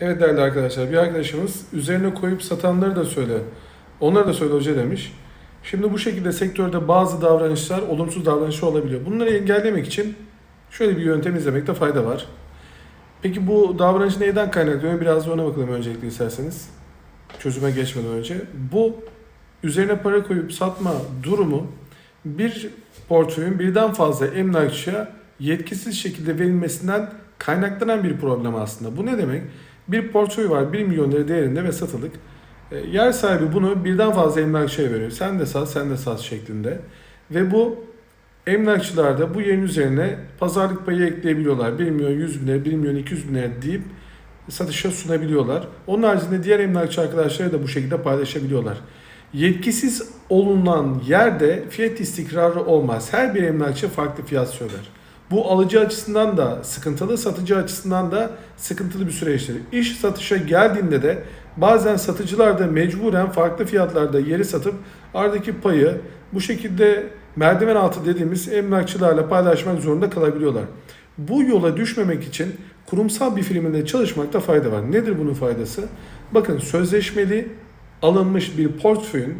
Evet değerli arkadaşlar, bir arkadaşımız üzerine koyup satanları da söyle, onları da söyle hoca demiş. Şimdi bu şekilde sektörde bazı davranışlar olumsuz davranışlar olabiliyor. Bunları engellemek için şöyle bir yöntem izlemekte fayda var. Peki bu davranış neyden kaynaklanıyor? Biraz da ona bakalım öncelikle isterseniz. Çözüme geçmeden önce. Bu üzerine para koyup satma durumu bir portföyün birden fazla emlakçıya yetkisiz şekilde verilmesinden kaynaklanan bir problem aslında. Bu ne demek? Bir portföy var 1 milyon lira değerinde ve satılık. E, Yer sahibi bunu birden fazla emlakçıya veriyor. Sen de sat, sen de sat şeklinde. Ve bu emlakçılar da bu yerin üzerine pazarlık payı ekleyebiliyorlar. 1 milyon 100 bin lira, 1 milyon 200 bin lira deyip satışa sunabiliyorlar. Onun haricinde diğer emlakçı arkadaşları da bu şekilde paylaşabiliyorlar. Yetkisiz olunan yerde fiyat istikrarı olmaz. Her bir emlakçı farklı fiyat söyler. Bu alıcı açısından da sıkıntılı, satıcı açısından da sıkıntılı bir süreçtir. İş satışa geldiğinde de bazen satıcılar da mecburen farklı fiyatlarda yeri satıp aradaki payı bu şekilde merdiven altı dediğimiz emlakçılarla paylaşmak zorunda kalabiliyorlar. Bu yola düşmemek için kurumsal bir firmayla çalışmakta fayda var. Nedir bunun faydası? Bakın sözleşmeli alınmış bir portföyün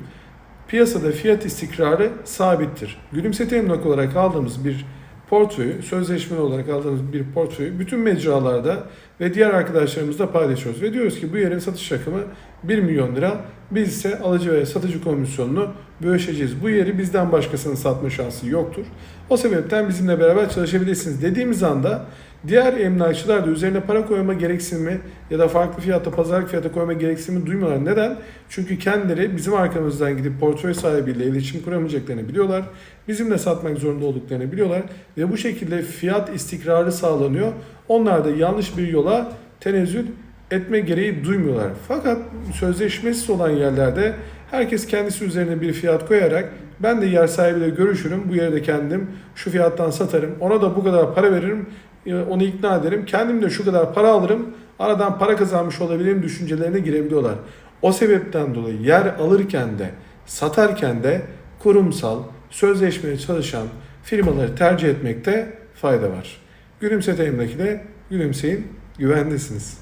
piyasada fiyat istikrarı sabittir. Gülümsete emlak olarak aldığımız bir portföyü, sözleşmeli olarak aldığımız bir portföyü bütün mecralarda ve diğer arkadaşlarımızla paylaşıyoruz. Ve diyoruz ki bu yerin satış rakamı 1 milyon lira. Biz ise alıcı ve satıcı komisyonunu bölüşeceğiz. Bu yeri bizden başkasının satma şansı yoktur. O sebepten bizimle beraber çalışabilirsiniz dediğimiz anda diğer emlakçılar da üzerine para koyma gereksinimi ya da farklı fiyatta pazarlık fiyata koyma gereksinimi duymuyorlar. Neden? Çünkü kendileri bizim arkamızdan gidip portföy sahibiyle iletişim kuramayacaklarını biliyorlar. Bizimle satmak zorunda olduklarını biliyorlar. Ve bu şekilde fiyat istikrarı sağlanıyor. Onlar da yanlış bir yola tenezzül etme gereği duymuyorlar. Fakat sözleşmesiz olan yerlerde herkes kendisi üzerine bir fiyat koyarak ben de yer sahibiyle görüşürüm. Bu yeri de kendim şu fiyattan satarım. Ona da bu kadar para veririm. e, Onu ikna ederim. Kendim de şu kadar para alırım. Aradan para kazanmış olabilirim düşüncelerine girebiliyorlar. O sebepten dolayı yer alırken de satarken de kurumsal, sözleşmeye çalışan firmaları tercih etmekte fayda var. Gülümsete emlakide gülümseyin, güvendesiniz.